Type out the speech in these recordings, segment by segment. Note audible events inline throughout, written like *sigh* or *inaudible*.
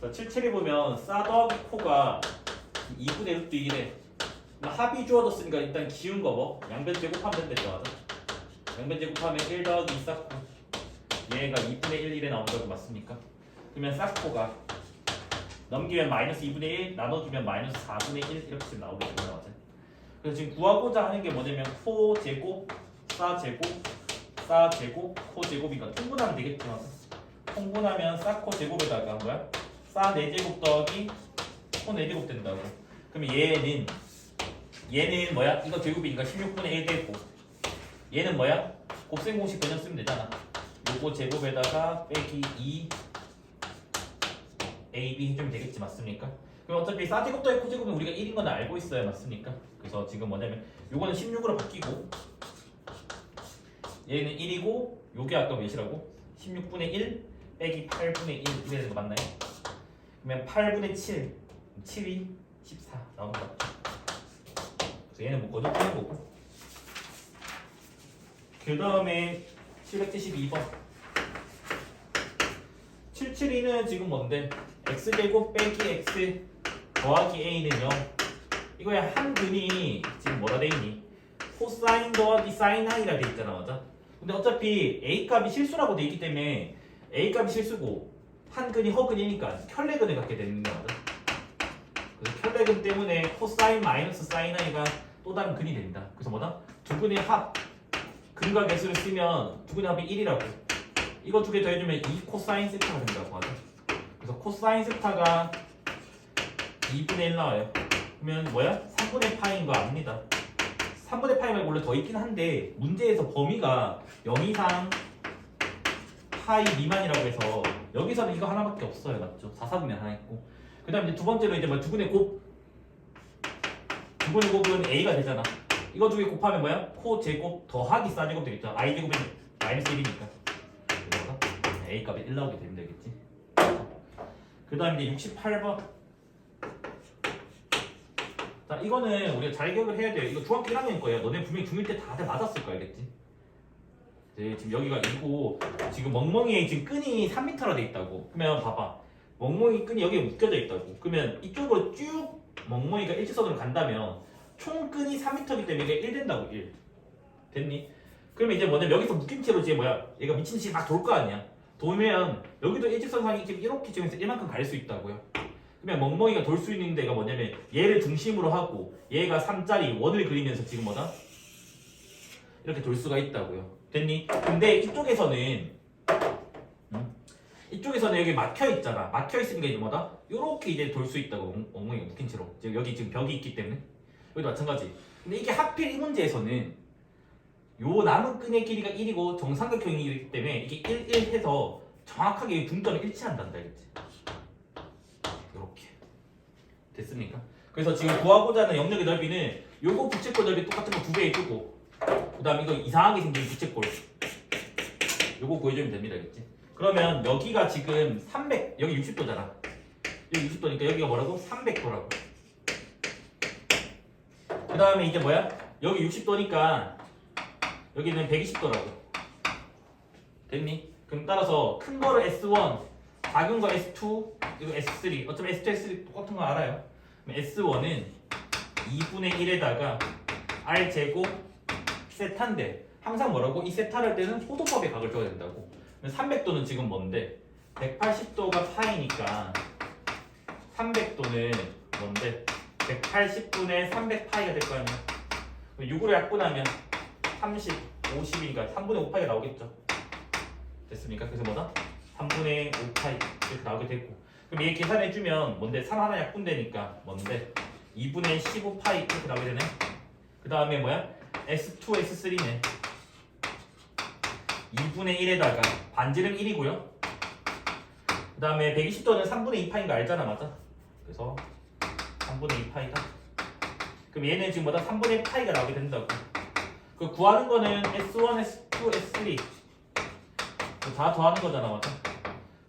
자, 77이 보면 싸 더하기 코가 2분의 1도 1에 합이 주어졌으니까 일단 기운 거 뭐? 양변 제곱하면 된다 맞아? 양변 제곱하면 1 더하기 2 싹코 얘가 2분의 1, 1에 나온다고 맞습니까? 그러면 싹코가 넘기면 마이너스 2분의 1 나눠주면 마이너스 4분의 1 이렇게 나오게 됩니다 맞아? 그래서 지금 구하고자 하는 게 뭐냐면 코 제곱, 싸 제곱, 싸 제곱, 코 제곱이니까 통분하면 되겠지 맞아? 통분하면 싸코 제곱에다가 뭐야? 싸 4제곱 더하기 코 4제곱 된다고 그러면 얘는 얘는 뭐야? 이거 제곱이니까 16분의 1 되고 얘는 뭐야? 곱셈 공식 그냥 쓰면 되잖아 요거 제곱에다가 빼기 2 AB 해주면 되겠지 맞습니까? 그럼 어차피 싸제곱 더하기 코제곱은 우리가 1인 건 알고 있어야 맞습니까? 그래서 지금 뭐냐면 요거는 16으로 바뀌고 얘는 1이고 요게 아까 몇이라고? 16분의 1 빼기 8분의 1 이래 되는 거 맞나요? 그러면 8분의 7 7이 14 나오는 거 같죠? 그래서 얘는 뭐 거듭 빼는 거고 그 다음에 772번 772는 지금 뭔데? x제곱 빼기 x 더하기 a는 0 이거야 한 근이 지금 뭐라 돼 있니? 코사인 더하기 사인 i라 돼 있잖아 맞아? 근데 어차피 a 값이 실수라고 돼 있기 때문에 a 값이 실수고 한 근이 허근이니까 켤레근을 갖게 되는 맞아? 그래서 켤레근 때문에 코사인 마이너스 사인 i가 또 다른 근이 된다 그래서 뭐다? 두 근의 합 근과 개수를 쓰면 두 근의 합이 1이라고 이거 두 개 더해주면 2 코사인 세타가 된다고 하죠 그래서 코사인 세타가 2분의 1 나와요 그러면 뭐야? 3분의 파인 거 압니다 3분의 파이 말고 원래 더 있긴 한데 문제에서 범위가 0 이상 파이 미만이라고 해서 여기서는 이거 하나밖에 없어요 맞죠? 4, 4분의 하나 있고. 그 다음에 두 번째로 이제 뭐 두 분의 곱. 두 분의 곱은 a가 되잖아. 이거 두 개 곱하면 뭐야? 코 제곱 더하기 싸 제곱 되겠죠. I 제곱은 마이너스 1이니까. 그래서 a 값이 1 나오게 되면 되겠지. 그 다음에 이제 68번. 자 이거는 우리가 잘 기억을 해야 돼요. 이거 중학교 1학년 거예요. 너네 분명히 중1 때 다들 맞았을 거 알겠지? 네, 지금 여기가 이고 지금 멍멍이에 지금 끈이 3m나 돼 있다고. 그러면 봐봐. 멍멍이 끈이 여기에 묶여져 있다고. 그러면 이쪽으로 쭉 멍멍이가 일직선으로 간다면 총 끈이 3m이기 때문에 이게 1 된다고 1 됐니? 그러면 이제 뭐냐면 여기서 묶인 채로 이제 뭐야? 얘가 미친 듯이 막 돌 거 아니야? 돌면 여기도 일직선상이 지금 이렇게 지금 이만큼 갈 수 있다고요. 그러면 멍멍이가 돌 수 있는 데가 뭐냐면 얘를 중심으로 하고 얘가 3짜리 원을 그리면서 지금 뭐다? 이렇게 돌 수가 있다고요 됐니? 근데 이쪽에서는 음? 이쪽에서는 여기 막혀 있잖아 막혀 있으니까 이제 뭐다? 이렇게 이제 돌 수 있다고 멍- 멍멍이가 묶인 채로 지금 여기 지금 벽이 있기 때문에 여기도 마찬가지 근데 이게 하필 이 문제에서는 요 남은 끈의 길이가 1이고 정삼각형이기 때문에 이게 1, 1 해서 정확하게 중점이 일치한단다 알겠지? 이렇게 됐습니까? 그래서 지금 구하고자 하는 영역의 넓이는 요거 부채꼴 넓이 똑같은 거 두배 해주고 그 다음 이거 이상하게 생긴 부채꼴 요거 구해주면 됩니다 알겠지? 그러면 여기가 지금 300 여기 60도잖아 여기 60도니까 여기가 뭐라고? 300도라고 그 다음에 이제 뭐야? 여기 60도니까 여기는 120도라고 됐니? 그럼 따라서 큰 거를 S1 작은 거 S2 이거 S3 어차피 S2, S3 똑같은 거 알아요 그럼 S1은 2분의 1에다가 R 제곱 세타인데 항상 뭐라고? 이 세타를 할 때는 포도법의 각을 줘야 된다고 그럼 300도는 지금 뭔데? 180도가 파이니까 300도는 뭔데? 180분의 300파이가 될 거 아니야 6으로 약분하면 30, 50이니까 3분의 5파이가 나오겠죠 됐습니까? 그래서 뭐다? 3분의 5파이 이렇게 나오게 되고 그럼 얘 계산해주면 뭔데? 3 하나 약분되니까 뭔데? 2분의 15파이 이렇게 나오게 되네 그 다음에 뭐야? S2, S3네 2분의 1에다가 반지름 1이고요 그 다음에 120도는 3분의 2파인 거 알잖아 맞아? 그래서 3분의 2파이다 그럼 얘는 지금 뭐다? 3분의 파이가 나오게 된다고 그 구하는 거는 S1, S2, S3 다 더하는 거잖아 맞아?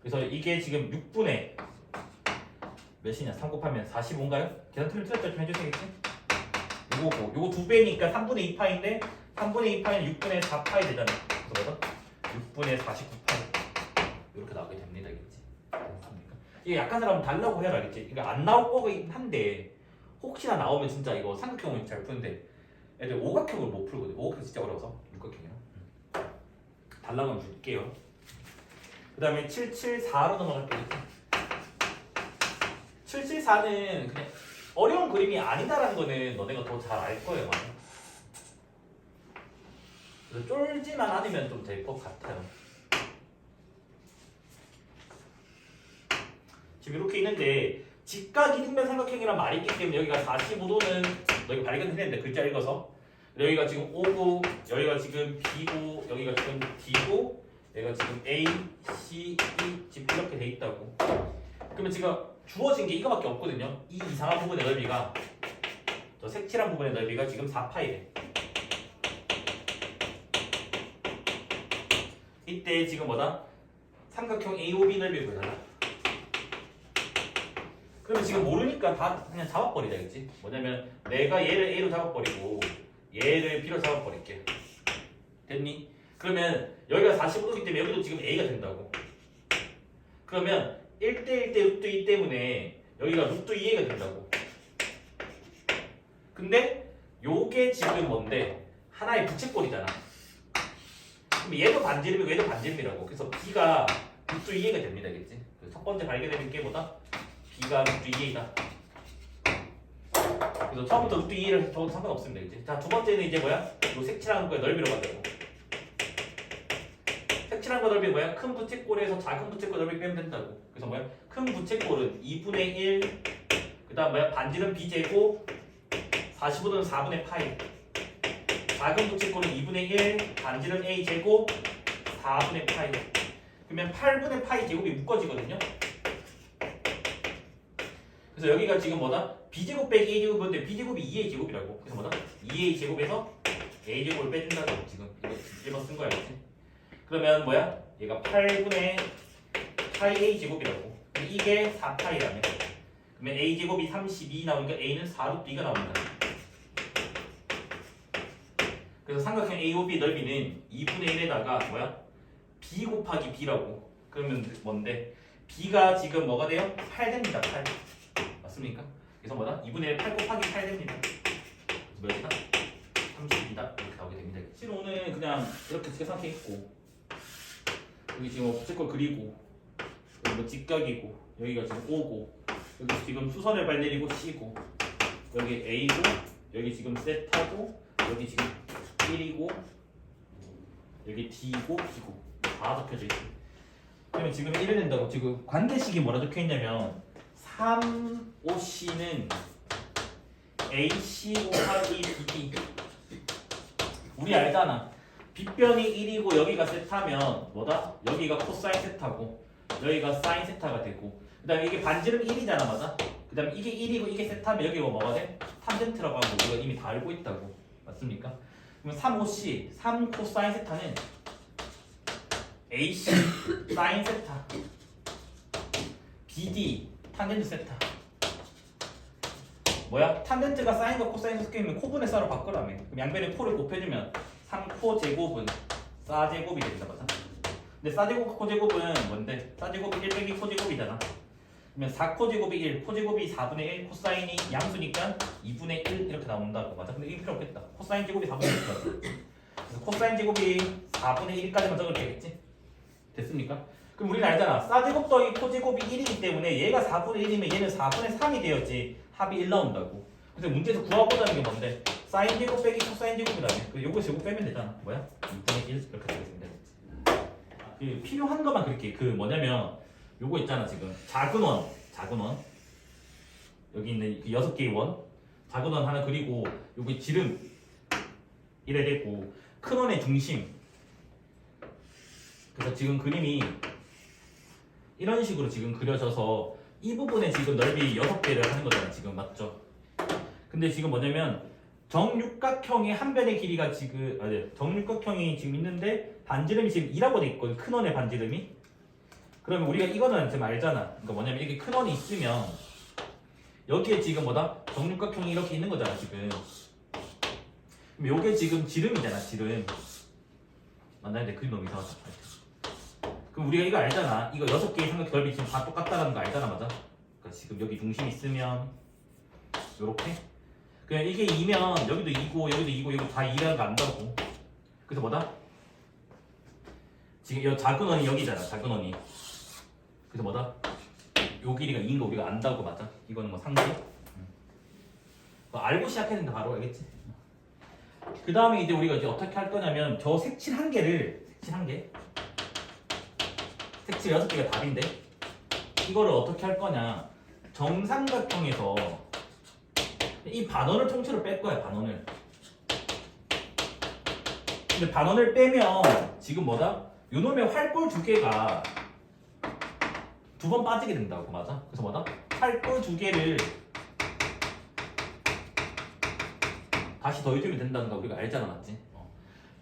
그래서 이게 지금 6분의 몇이냐? 3 곱하면 45인가요? 계산 틀림 틀렸다 좀 해주시겠지? 요거고 요거 두 배니까 3분의 2파인데 3분의 2파이는 6분의 4파이 되잖아 그래서 뭐다? 6분의 49파이 이렇게 나오게 됩니다 알겠지? 됐습니까? 이게 약한 사람은 달라고 해라 알겠지? 그러니까 안 나올 거긴 한데 혹시나 나오면 진짜 이거 삼각형은 잘 푸는데 애들 오각형을 못 풀거든. 오각형 진짜 어려워서 육각형이야. 달라고 하면 줄게요. 그 다음에 774로 넘어갈게요. 774는 그냥 어려운 그림이 아니다라는 거는 너네가 더 잘 알 거예요. 그래서 쫄지만 않으면 좀 될 것 같아요. 지금 이렇게 있는데 직각 이등변 삼각형이란 말이 있기 때문에 여기가 45도는 너희가 발견했는데 글자 읽어서 여기가 지금 O고 여기가 지금 B고 여기가 지금 D고 여기가 지금 A, C, E 지금 이렇게 돼 있다고 그러면 지금 주어진 게 이거밖에 없거든요. 이 이상한 부분의 넓이가 저 색칠한 부분의 넓이가 지금 4파이래 이때 지금 뭐다? 삼각형 AOB 넓이를 구해달라. 그러면 지금 모르니까 다 그냥 잡아버리자 겠지? 뭐냐면 내가 얘를 A로 잡아버리고 얘를 B로 잡아버릴게. 됐니? 그러면 여기가 45도기 때문에 여기도 지금 A가 된다고. 그러면 1대1 대 루트 2 때문에 여기가 루트 2A가 된다고. 근데 요게 지금 뭔데? 하나의 부채꼴이잖아. 그럼 얘도 반지름이고 얘도 반지름이라고. 그래서 B가 루트 2A가 됩니다 겠지? 그첫 번째 발견되는 게 뭐다? B가 루트 2A다. 그래서 처음부터 루트 2를 적어도 상관없습니다 이제 자두 번째는 이제 뭐야? 요 색칠한 거의 넓이로 만들고. 색칠한 거 넓이 뭐야? 큰 부채꼴에서 작은 부채꼴 넓이 빼면 된다고 그래서 뭐야? 큰 부채꼴은 2분의 1 그 다음 뭐야? 반지름 B제곱 45도는 4분의 파이 작은 부채꼴은 2분의 1 반지름 A 제곱 4분의 파이 그러면 8분의 파이 제곱이 묶어지거든요 그래서 여기가 지금 뭐다? b제곱 빼기 a제곱인데 b제곱이 2a 제곱이라고 그래서 뭐다? 2a 제곱에서 a 제곱을 빼준다고 지금 이거 1번 쓴 거야 그치? 그러면 뭐야? 얘가 8분의 파이 a 제곱이라고 이게 4파이라며 그러면 a 제곱이 32 나오니까 a는 4루트 2가 나온다 그래서 삼각형 AOB 넓이는 2분의 1에다가 뭐야? b 곱하기 b라고 그러면 뭔데? b가 지금 뭐가 돼요? 8 됩니다 8 맞습니까? 그래서 뭐다? 2분의 1 8 곱하기 8 됩니다. 몇이다? 32다. 이렇게 나오게 됩니다. 실로는 그냥 이렇게 계산해 있고 여기 지금 뭐 부채꼴 그리고 여기 뭐 직각이고 여기가 지금 O고 여기 지금 수선을 발 내리고 C고 여기 A고 여기 지금 세타고 여기 지금 1이고 여기 D고 B고 다 적혀져 있어. 그러면 지금 1을 낸다고 지금 관계식이 뭐라 적혀 있냐면 3OC는 AC 곱하기 BD 우리 알잖아 빗변이 1이고 여기가 세타면 뭐다? 여기가 코사인 세타고 여기가 사인 세타가 되고 그 다음에 이게 반지름 1이잖아 맞아? 그 다음에 이게 1이고 이게 세타면 여기가 뭐가 돼? 탄젠트라고 하고 우리가 이미 다 알고 있다고 맞습니까? 그러면 3OC 3 코사인 세타는 AC 사인 세타 BD 탄젠트 세타 뭐야? 탄젠트가 사인과 코사인 섞여있는 코분의 사로 바꾸라며 그럼 양변에 코를 곱해주면 3코 제곱은 4제곱이 된다 맞아? 근데 4제곱 코제곱은 뭔데? 4제곱이 1 빼기 코제곱이잖아 그러면 4코 제곱이 1, 코 제곱이 4분의 1, 코사인이 양수니까 2분의 1 이렇게 나온다고 맞아? 근데 이게 필요 없겠다 코사인 제곱이 4분의 1이거든 그래서 코사인 제곱이 4분의 1까지만 적으면 되겠지? 됐습니까? 그럼 우리는 알잖아. 싸제곱 더하기 코제곱이 1이기 때문에 얘가 4분의 1이면 얘는 4분의 3이 되었지. 합이 1 나온다고. 근데 문제에서 구하고자는 게 뭔데? 사인 제곱 빼기 코사인 제곱이라며. 그 요거 제곱 빼면 되잖아. 뭐야? 2분의 1 이렇게 되겠습니다. 그 필요한 것만 그렇게 그 뭐냐면 요거 있잖아 지금. 작은 원, 작은 원. 여기 있는 그 여섯 개의 원. 작은 원 하나 그리고 여기 지름. 이래 됐고 큰 원의 중심. 그래서 지금 그림이 이런 식으로 지금 그려져서 이 부분에 지금 넓이 6개를 하는 거잖아 지금. 맞죠? 근데 지금 뭐냐면 정육각형의 한 변의 길이가 지금 아 네. 정육각형이 지금 있는데 반지름이 지금 2라고 돼 있거든 큰 원의 반지름이 그러면 우리가 이거는 지금 알잖아 그러니까 뭐냐면 이렇게 큰 원이 있으면 여기에 지금 뭐다? 정육각형이 이렇게 있는 거잖아 지금 그럼 요게 지금 지름이잖아 지름? 내 그림 너무 이상하다 그럼 우리가 이거 알잖아. 이거 여섯 개의 삼각 넓이 지금 다 똑같다는 거 알잖아, 맞아? 그러니까 지금 여기 중심 있으면 요렇게. 그냥 이게 2면 여기도 2고 여기도 2고 여기도 다 2라는 거 안다고. 그래서 뭐다? 지금 여 작은 원이 여기잖아, 작은 원이. 그래서 뭐다? 요 길이가 2인 거 우리가 안다고 맞아? 이거는 뭐? 응. 뭐 알고 시작해야 된다 바로 알겠지? 그 다음에 이제 우리가 이제 어떻게 할 거냐면 저 색칠 한 개를 색칠 한 개. 색칠 여섯 개가 답인데 이거를 어떻게 할 거냐? 정삼각형에서 이 반원을 통째로 뺄 거야 반원을. 근데 반원을 빼면 지금 뭐다? 요놈의 활골 두 개가 두 번 빠지게 된다고 맞아? 그래서 뭐다? 활골 두 개를 다시 더해주면 된다는 거 우리가 알잖아 맞지? 어.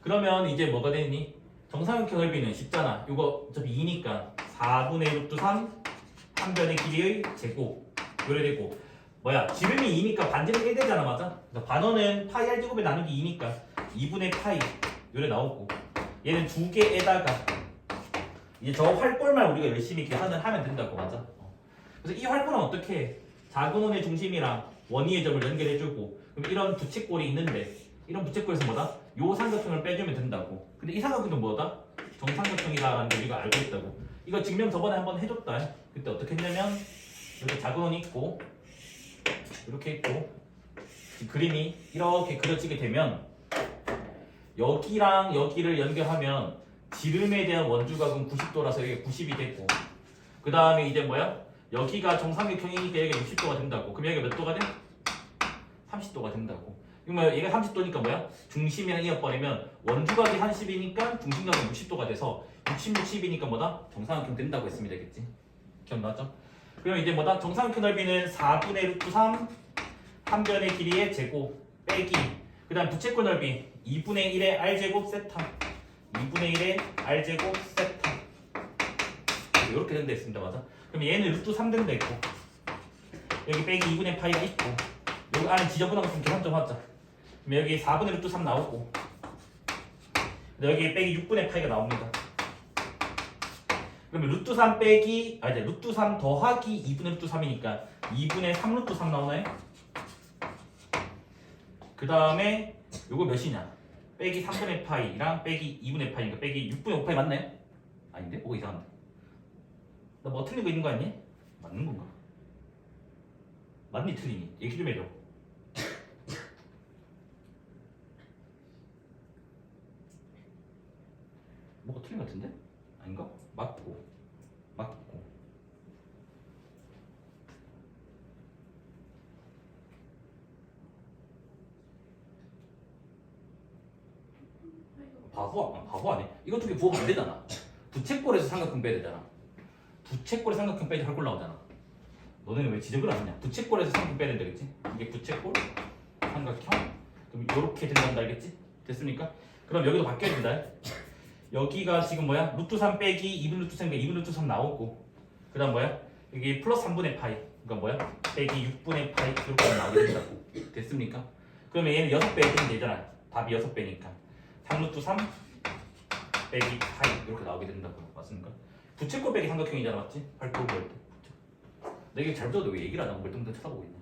그러면 이제 뭐가 되니? 정사각형 넓이는 쉽잖아 이거 어차피 2니까 4분의 루트 3한 변의 길이의 제곱 요래 되고 뭐야 지름이 2니까 반지름 1 되잖아 맞아? 그래서 반원은 파이 r 제곱에 나누기 2니까 2분의 파이 요래 나오고 얘는 두 개에다가 이제 저 활골만 우리가 열심히 계산을 하면 된다고 맞아? 어. 그래서 이 활골은 어떻게 해? 작은 원의 중심이랑 원위의 점을 연결해주고 그럼 이런 부채꼴이 있는데 이런 부채꼴에서 뭐다? 요 삼각형을 빼주면 된다고 근데 이 삼각형은 뭐다? 정삼각형이다라는 걸 우리가 알고 있다고 이거 증명 저번에 한번 해줬다 그때 어떻게 했냐면 이렇게 작은 원이 있고 이렇게 있고 이 그림이 이렇게 그려지게 되면 여기랑 여기를 연결하면 지름에 대한 원주각은 90도라서 이게 90이 됐고 그 다음에 이제 뭐야? 여기가 정삼각형이니까 여기가 60도가 된다고 그럼 여기가 몇 도가 돼? 30도가 된다고 그러면 얘가 30도니까 뭐야? 중심이랑 이어버리면 원주각이 한 10이니까 중심각은 60도가 돼서 60, 60이니까 뭐다? 정삼각형 된다고 했으면 되겠지 기억나죠? 그럼 이제 뭐다? 정삼각형 넓이는 4분의 루트 3 한 변의 길이의 제곱 빼기 그 다음 부채꼴 넓이 2분의 1의 r제곱 세타 2분의 1의 r제곱 세타 이렇게 된다 했습니다 맞아? 그럼 얘는 루트 3 된다 있고 여기 빼기 2분의 파이가 있고 여기 안에 지저분한 거좀 계산 좀 하자 그럼 여기 4분의 루트 3 나오고 여기 빼기 6분의 파이가 나옵니다 그러면 루트 3 빼기 아 이제 루트 3 더하기 2분의 루트 3이니까 2분의 3 루트 3 나오나요? 그 다음에 요거 몇이냐 빼기 3분의 파이랑 빼기 2분의 파이니까 빼기 6분의 5파이 맞나요? 아닌데? 뭐가 이상한데 나 뭐 틀린 거 있는 거 아니니? 맞는 건가? 맞니 틀리니? 얘기 좀 해줘 *laughs* 뭐가 틀린 거 같은데? 아닌가? 맞고 맞고 아, 바보 아니? 이거 두개 부으면 안 되잖아. 부채꼴에서 삼각형 빼야 되잖아. 부채꼴에 삼각형 빼지 할꼴 나오잖아. 너네는 왜 지적을 안 하냐? 부채꼴에서 삼각형 빼야 된다 그랬지? 이게 부채꼴 삼각형 그럼 이렇게 된단다 알겠지? 됐습니까? 그럼 여기도 바뀌어야 된다. 여기가 지금 뭐야? 루트 3 빼기 2분 루트 3 빼기 2분 루트 3 나오고 그 다음 뭐야? 여기 플러스 3분의 파이 그러니까 뭐야? 빼기 6분의 파이 이렇게 나오게 된다고 됐습니까? 그러면 얘는 6배 해주면 되잖아 답이 6배니까 3루트 3 빼기 파이 이렇게 나오게 된다고요 맞습니까? 부채꼴 빼기 삼각형이잖아 맞지? 발꼴 볼때 내게 잘 들어도 왜 얘기를 안 하고 멀뚱멀뚱 쳐다보고 있냐